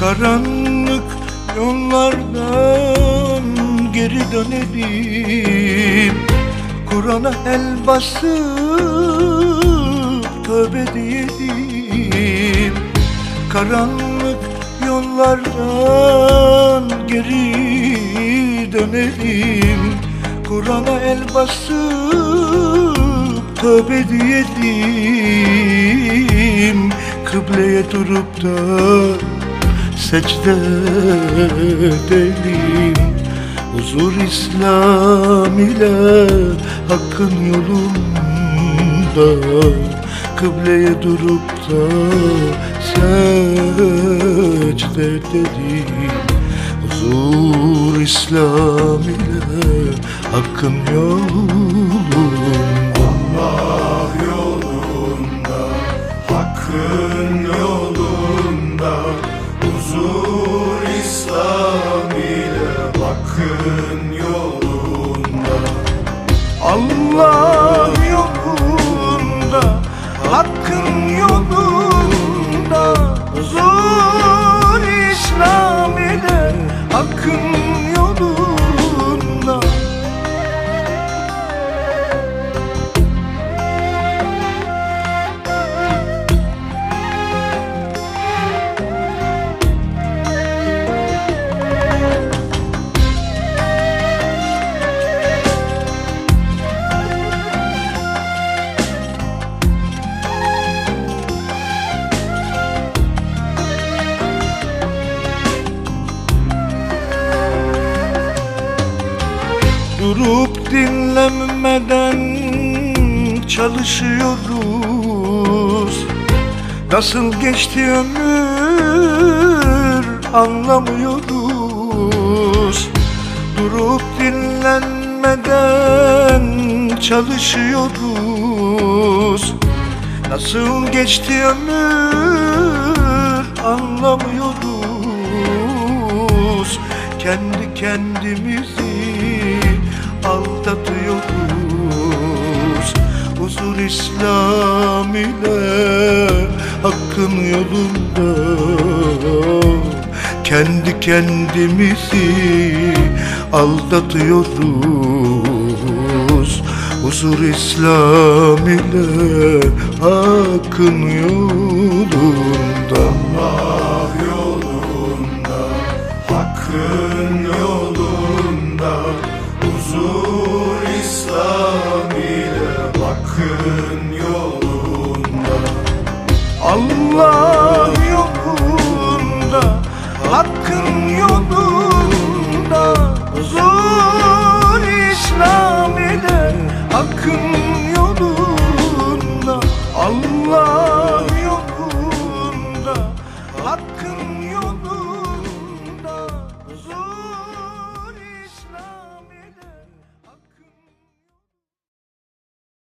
Karanlık yollardan geri dönelim Kur'an'a el basıp tövbe diyelim Karanlık yollardan geri dönelim Kur'an'a el basıp tövbe diyelim Kıbleye durup da secde edelim Huzur İslam ile hakkın yolunda. Kıbleye durup da secde edelim Huzur İslam ile hakkın yolunda. Allah yolunda, hakkın yolunda İslam ile hakkın yolunda. Allah yolunda, hakkın yolunda Durup dinlenmeden çalışıyoruz. Nasıl geçti ömür anlamıyoruz. Durup dinlenmeden çalışıyoruz. Nasıl geçti ömür anlamıyoruz. Kendi kendimizi aldatıyoruz. Huzur İslam ile hakkın yolunda. Kendi kendimizi aldatıyoruz. Huzur İslam ile hakkın yolunda. Allah yolunda, hakkın yolunda Huzur İslam ile bakın yolunda. Allah yolunda Hakkın yolunda. Huzur İslam